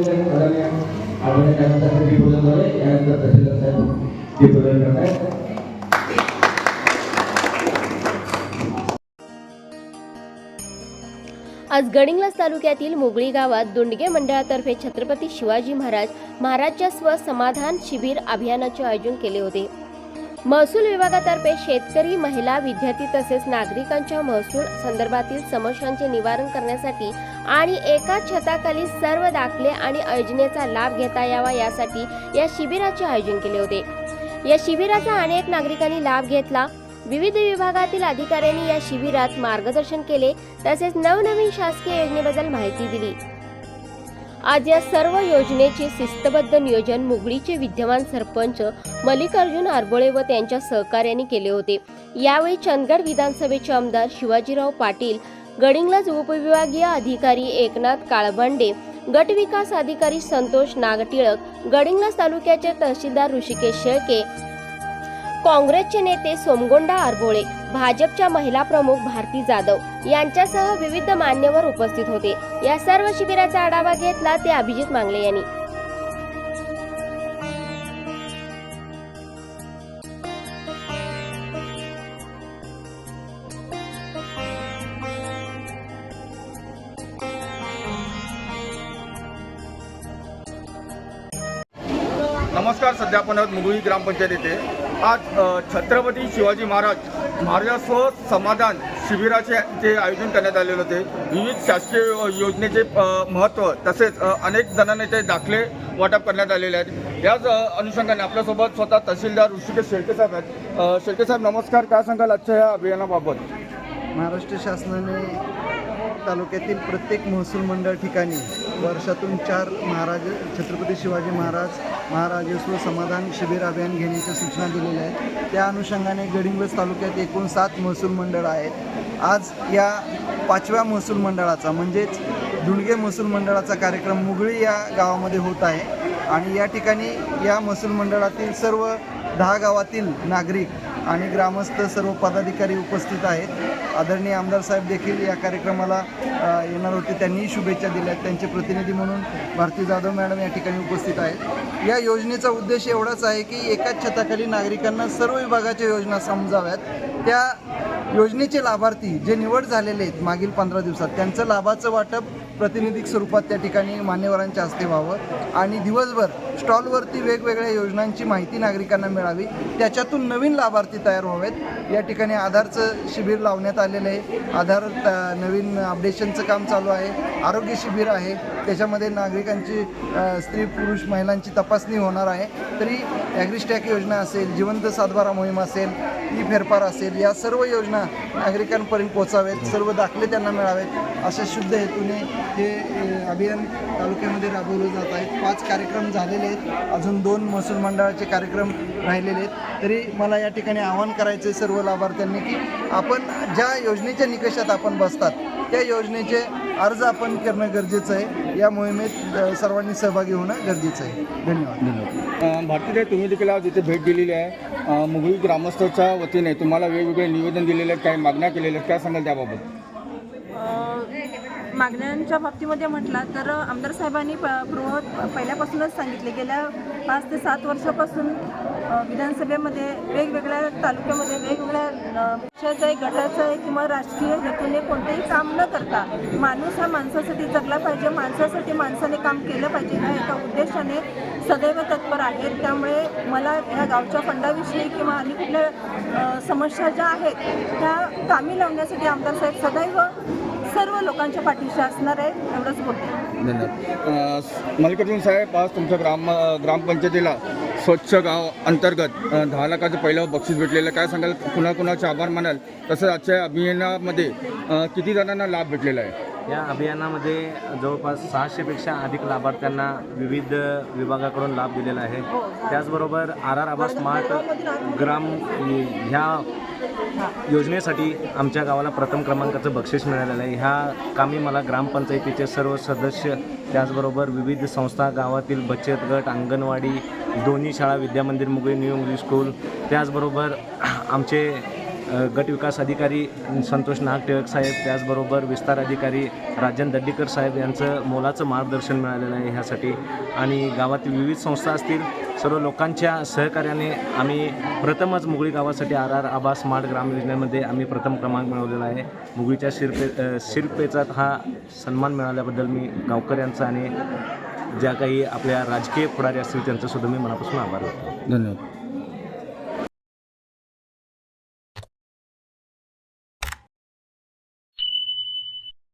आपण त्यानंतर झाले यानंतर तहसीलदार साहेब करतायत आज गडिंग्लज तालुक्यातील मुगळी गावात दोंडगे मंडळातर्फे छत्रपती शिवाजी महाराज महाराजच्या स्व समाधान शिबिर अभियानाचे आयोजन केले होते. महसूल विभागातर्फे शेतकरी महिला विद्यार्थी तसेच नागरिकांच्या महसूल संदर्भातील समस्यांचे निवारण करण्यासाठी आणि एका छताखाली सर्व दाखले आणि योजनेचा लाभ घेता यावा यासाठी या शिबिराचे आयोजन केले होते. या शिबिराचा अनेक नागरिकांनी लाभ घेतला. विविध विभागातील अधिकाऱ्यांनी या शिबिरात मार्गदर्शन केले. तसेच नवनवीन शासकीय योजनेबद्दल माहिती दिली. आज या सर्व योजनेचे शिस्तबद्ध नियोजन मुगळीचे विद्यमान सरपंच मल्लिकार्जुन आरबोळे व त्यांच्या सहकार्याने केले होते. यावेळी चंदगड विधानसभेचे आमदार शिवाजीराव पाटील गडिंगलाज उपविभागीय अधिकारी एकनाथ काळबंडे गट विकास अधिकारी संतोष नागटिळक गडिंगलाज तालुक्याचे तहसीलदार ऋषिकेश शेळके काँग्रेसचे नेते सोमगोंडा आरबोळे भाजपच्या महिला प्रमुख भारती जाधव यांच्यासह विविध मान्यवर उपस्थित होते. या सर्व शिबिराचा आढावा घेतला ते अभिजित मांगले यांनी. नमस्कार सध्या आपण आहोत मुगळी ग्रामपंचायत येथे. आज छत्रपती शिवाजी महाराज महाराजस्व समाधान शिबिराचे जे आयोजन करण्यात आलेले होते विविध शासकीय योजनेचे महत्त्व तसेच अनेक जणांना ते दाखले वाटप करण्यात आलेले आहेत. याच अनुषंगाने आपल्यासोबत स्वतः तहसीलदार ऋषिकेश शेळके साहेब आहेत. शेळके साहेब नमस्कार. काय सांगाल आजच्या या अभियानाबाबत? महाराष्ट्र शासनाने तालुक्यातील प्रत्येक महसूल मंडळ ठिकाणी वर्षातून चार महाराज छत्रपती शिवाजी महाराज महाराजस्व समाधान शिबिर अभियान घेण्याच्या सूचना दिलेल्या आहेत. त्या अनुषंगाने गडिंग्लज तालुक्यात एकूण सात महसूल मंडळ आहेत. आज या पाचव्या महसूल मंडळाचा म्हणजेच दुणगे महसूल मंडळाचा कार्यक्रम मुगळी या गावामध्ये होत आहे. आणि या ठिकाणी या महसूल मंडळातील सर्व दहा गावातील नागरिक आणि ग्रामस्थ सर्व पदाधिकारी उपस्थित आहेत. आदरणीय आमदार साहेब देखील या कार्यक्रमाला येणार होते. त्यांनीही शुभेच्छा दिल्या. त्यांचे प्रतिनिधी म्हणून भारती जाधव मॅडम या ठिकाणी उपस्थित आहेत. या योजनेचा उद्देश एवढाच आहे की एकाच छताखाली नागरिकांना सर्व विभागाच्या योजना समजाव्यात. त्या योजनेचे लाभार्थी जे निवड झालेले आहेत मागील पंधरा दिवसात त्यांचं लाभाचं वाटप प्रातिनिधिक स्वरूपात त्या ठिकाणी मान्यवरांच्या हस्ते व्हावं आणि दिवसभर स्टॉलवरती वेगवेगळ्या योजनांची माहिती नागरिकांना मिळावी. त्याच्यातून नवीन लाभार्थी तयार व्हावेत. या ठिकाणी आधारचं शिबिर लावण्यात आलेलं आहे. आधार त- नवीन अपडेशनचं काम चालू आहे. आरोग्य शिबिर आहे. त्याच्यामध्ये नागरिकांची स्त्री पुरुष महिलांची तपासणी होणार आहे. तरी ॲग्रिस्टॅक योजना असेल जिवंत सातबारा मोहीम असेल ई फेरफार असेल या सर्व योजना नागरिकांपर्यंत पोचावेत सर्व दाखले त्यांना मिळावेत. अशा शुद्ध हेतूने हे अभियान तालुक्यामध्ये राबवले जात आहेत पाच कार्यक्रम झालेले आहेत. अजून दोन महसूल मंडळाचे कार्यक्रम राहिलेले आहेत. तरी मला या ठिकाणी आवाहन करायचं आहे सर्व लाभार्थ्यांनी की आपण ज्या योजनेच्या निकषात आपण बसतात त्या योजनेचे अर्ज आपण करणं गरजेचं आहे. या मोहिमेत अ, सर्वांनी सहभागी होणं गरजेचं आहे. धन्यवाद. अ, भारतीय तुम्ही देखील आज इथे भेट दिलेली आहे. अ, ग्रामस्थाच्या वतीने तुम्हाला वेगवेगळे निवेदन दिलेले आहेत काही मागण्या केलेल्या आहेत काय सांगाल त्याबाबत? अ, मागण्यांच्या बाबतीमध्ये म्हटला तर आमदार साहेबांनी प पूर्व पहिल्यापासूनच सांगितले. गेल्या पाच ते सात वर्षापासून विधानसभेमध्ये वेगवेगळ्या तालुक्यामध्ये वेगवेगळ्या पक्षाचं आहे गटाचं आहे किंवा राजकीय हेतूने कोणतेही काम न करता माणूस हा माणसासाठी जगला पाहिजे. माणसासाठी माणसाने काम केलं पाहिजे ह्या एका उद्देशाने सदैव तत्पर आहेत त्यामुळे मला ह्या गावच्या फंडाविषयी किंवा आणि कुठल्या समस्या ज्या आहेत त्या कामी लावण्यासाठी आमदार साहेब सदैव सर्व लोकांच्या पाठीशी असणार आहे एवढंच बोलते. धन्यवाद. मल्लिकार्जुन साहेब आज तुमच्या ग्राम ग्रामपंचायतीला स्वच्छ गाव अंतर्गत दहा लाखाचं पहिलं बक्षीस भेटलेलं. आहे. काय सांगाल? कुणाकुणाचे आभार मानाल? तसंच आजच्या अभियानामध्ये किती जणांना लाभ भेटलेला आहे? या अभियानामध्ये जवळपास सहाशेपेक्षा अधिक लाभार्थ्यांना विविध विभागाकडून लाभ दिलेला आहे. त्याचबरोबर R R Aba smart Gram ह्या योजनेसाठी आमच्या गावाला प्रथम क्रमांकाचं बक्षीस मिळालेलं आहे. ह्या कामी मला ग्रामपंचायतीचे सर्व सदस्य त्याचबरोबर विविध संस्था गावातील बचत गट अंगणवाडी दोन्ही शाळा Vidyamandir Mugali new English school त्याचबरोबर आमचे गट विकास अधिकारी संतोष नाग टिळक साहेब त्याचबरोबर विस्तार अधिकारी राजन दड्डीकर साहेब यांचं मोलाचं मार्गदर्शन मिळालेलं आहे ह्यासाठी. आणि गावातील विविध संस्था असतील सर्व लोकांच्या सहकार्याने आम्ही प्रथमच मुगळी गावासाठी R R Aba smart Gram योजनेमध्ये आम्ही प्रथम क्रमांक मिळवलेला आहे. मुगळीच्या शिरपे शिरपेचात शिरपेचा हा सन्मान मिळाल्याबद्दल मी गावकऱ्यांचा आणि ज्या काही आपल्या राजकीय पुढारी असतील त्यांचंसुद्धा मी मनापासून आभार धन्यवाद.